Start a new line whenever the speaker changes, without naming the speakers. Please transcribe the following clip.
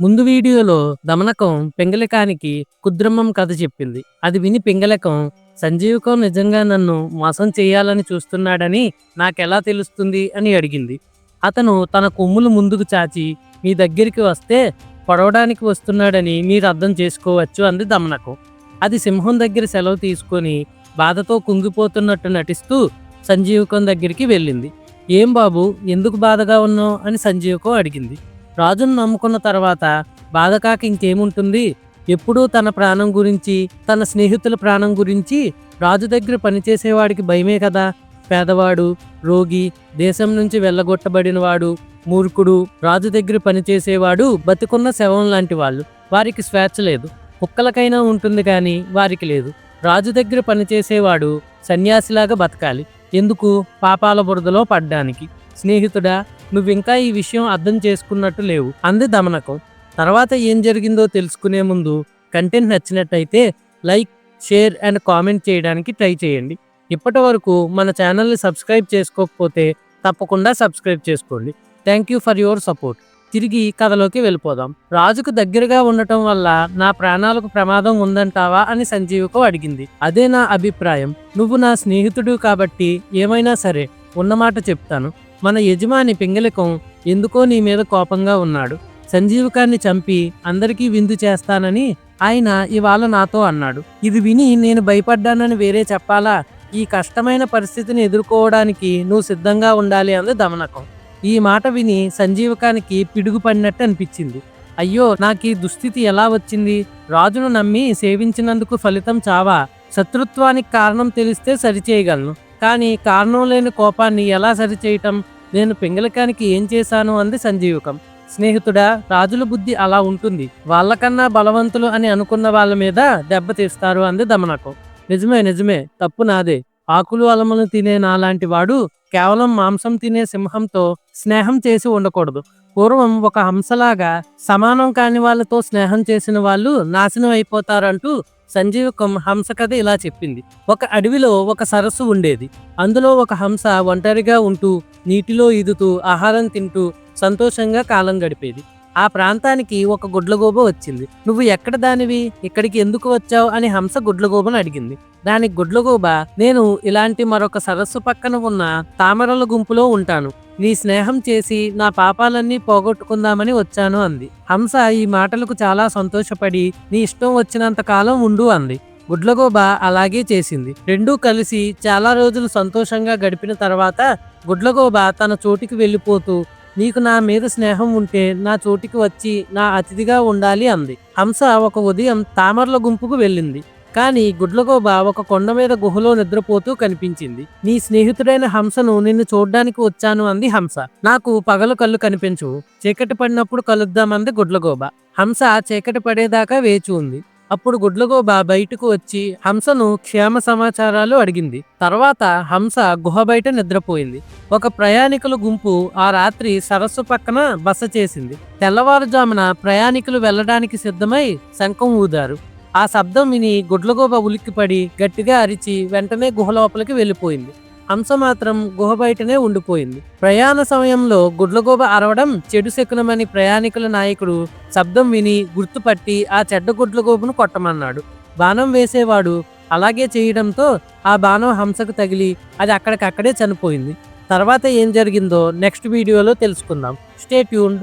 ముందు వీడియోలో దమనకం పెంగళకానికి కుద్రమ్మం కథ చెప్పింది. అది విని పింగళకం సంజీవకం నిజంగా నన్ను మోసం చేయాలని చూస్తున్నాడని నాకెలా తెలుస్తుంది? అని అడిగింది. అతను తన కొమ్ములు ముందుకు చాచి మీ దగ్గరికి వస్తే పొడవడానికి వస్తున్నాడని మీరు అర్థం చేసుకోవచ్చు అంది దమనకం. అది సింహం దగ్గర సెలవు తీసుకొని బాధతో కుంగిపోతున్నట్టు నటిస్తూ సంజీవకం దగ్గరికి వెళ్ళింది. ఏం బాబు ఎందుకు బాధగా ఉన్నావు? అని సంజీవకం అడిగింది. రాజును నమ్ముకున్న తర్వాత బాధకాకి ఇంకేముంటుంది? ఎప్పుడూ తన ప్రాణం గురించి తన స్నేహితుల ప్రాణం గురించి రాజు దగ్గర పనిచేసేవాడికి భయమే కదా? పేదవాడు రోగి దేశం నుంచి వెళ్ళగొట్టబడినవాడు మూర్ఖుడు రాజు దగ్గర పనిచేసేవాడు బతికున్న శవం లాంటి వాళ్ళు. వారికి స్వేచ్ఛ లేదు. కుక్కలకైనా ఉంటుంది కానీ వారికి లేదు. రాజు దగ్గర పనిచేసేవాడు సన్యాసిలాగా బతకాలి. ఎందుకు? పాపాల బురదలో పడ్డానికి. స్నేహితుడా నువ్వింకా ఈ విషయం అర్థం చేసుకున్నట్టు లేవు. అంది దమనకం. తర్వాత ఏం జరిగిందో తెలుసుకునే ముందు కంటెంట్ నచ్చినట్టయితే లైక్ షేర్ అండ్ కామెంట్ చేయడానికి ట్రై చేయండి. ఇప్పటి వరకు మన ఛానల్ని సబ్స్క్రైబ్ చేసుకోకపోతే తప్పకుండా సబ్స్క్రైబ్ చేసుకోండి. Thank you for your support. తిరిగి కథలోకి వెళ్ళిపోదాం. రాజుకు దగ్గరగా ఉండటం వల్ల నా ప్రాణాలకు ప్రమాదం ఉందంటావా అని సంజీవకు అడిగింది. అదే నా అభిప్రాయం. నువ్వు నా స్నేహితుడు కాబట్టి ఏమైనా సరే ఉన్నమాట చెప్తాను. మన యజమాని పింగళికం ఎందుకో నీ మీద కోపంగా ఉన్నాడు. సంజీవకాన్ని చంపి అందరికీ విందు చేస్తానని ఆయన ఇవాళ నాతో అన్నాడు. ఇది విని నేను భయపడ్డానని వేరే చెప్పాలా? ఈ కష్టమైన పరిస్థితిని ఎదుర్కోవడానికి నువ్వు సిద్ధంగా ఉండాలి అంది దమనకం. ఈ మాట విని సంజీవకానికి పిడుగు పడినట్టు అనిపించింది. అయ్యో నాకు ఈ దుస్థితి ఎలా వచ్చింది? రాజును నమ్మి సేవించినందుకు ఫలితం చావా? శత్రుత్వానికి కారణం తెలిస్తే సరిచేయగలను. కానీ కారణం లేని కోపాన్ని ఎలా సరిచేయటం? నేను పింగళకానికి ఏం చేశాను? అంది సంజీవకం. స్నేహితుడా రాజుల బుద్ధి అలా ఉంటుంది. వాళ్ళకన్నా బలవంతులు అని అనుకున్న వాళ్ళ మీద దెబ్బతీస్తారు అంది దమనకం. నిజమే నిజమే. తప్పు నాదే. ఆకులు అలములు తినే నాలాంటి వాడు కేవలం మాంసం తినే సింహంతో స్నేహం చేసి ఉండకూడదు. పూర్వం ఒక హంసలాగా సమానం కాని వాళ్ళతో స్నేహం చేసిన వాళ్ళు నాశనం అయిపోతారంటూ సంజీవకం హంస కథ ఇలా చెప్పింది. ఒక అడవిలో ఒక సరస్సు ఉండేది. అందులో ఒక హంస ఒంటరిగా ఉంటూ నీటిలో ఈదుతూ ఆహారం తింటూ సంతోషంగా కాలం గడిపేది. ఆ ప్రాంతానికి ఒక గుడ్లగోబ వచ్చింది. నువ్వు ఎక్కడ దానివి? ఇక్కడికి ఎందుకు వచ్చావు? అని హంస గుడ్లగోబను అడిగింది. దానికి గుడ్లగోబ నేను ఇలాంటి మరొక సరస్సు పక్కన ఉన్న తామరల గుంపులో ఉంటాను. నీ స్నేహం చేసి నా పాపాలన్నీ పోగొట్టుకుందామని వచ్చాను అంది. హంస ఈ మాటలకు చాలా సంతోషపడి నీ ఇష్టం వచ్చినంత కాలం ఉండు అంది. గుడ్లగోబ అలాగే చేసింది. రెండూ కలిసి చాలా రోజులు సంతోషంగా గడిపిన తర్వాత గుడ్లగోబ తన చోటికి వెళ్ళిపోతూ నీకు నా మీద స్నేహం ఉంటే నా చోటికి వచ్చి నా అతిథిగా ఉండాలి అంది. హంస ఒక ఉదయం తామరల గుంపుకు వెళ్ళింది. కానీ గుడ్లగోబ ఒక కొండ మీద గుహలో నిద్రపోతూ కనిపించింది. నీ స్నేహితుడైన హంసను నిన్ను చూడ్డానికి వచ్చాను అంది హంస. నాకు పగలు కళ్ళు కనిపించు. చీకటి పడినప్పుడు కలుద్దామంది గుడ్లగోబ. హంస చీకటి పడేదాకా వేచి ఉంది. అప్పుడు గుడ్లగోబ బయటకు వచ్చి హంసను క్షేమ సమాచారాలు అడిగింది. తర్వాత హంస గుహ బయట నిద్రపోయింది. ఒక ప్రయాణికుల గుంపు ఆ రాత్రి సరస్సు పక్కన బస చేసింది. తెల్లవారుజామున ప్రయాణికులు వెళ్ళడానికి సిద్ధమై శంఖం ఊదారు. ఆ శబ్దం విని గుడ్లగోబ ఉలిక్కిపడి గట్టిగా అరిచి వెంటనే గుహలోపలికి వెళ్ళిపోయింది. హంస మాత్రం గుహ బయటనే ఉండిపోయింది. ప్రయాణ సమయంలో గుడ్లగోబ అరవడం చెడు శకునమని ప్రయాణికుల నాయకుడు శబ్దం విని గుర్తుపట్టి ఆ చెడ్డ గుడ్లగోబును కొట్టమన్నాడు. బాణం వేసేవాడు అలాగే చేయడంతో ఆ బాణం హంసకు తగిలి అది అక్కడికక్కడే చనిపోయింది. తర్వాత ఏం జరిగిందో నెక్స్ట్ వీడియోలో తెలుసుకుందాం. Stay tuned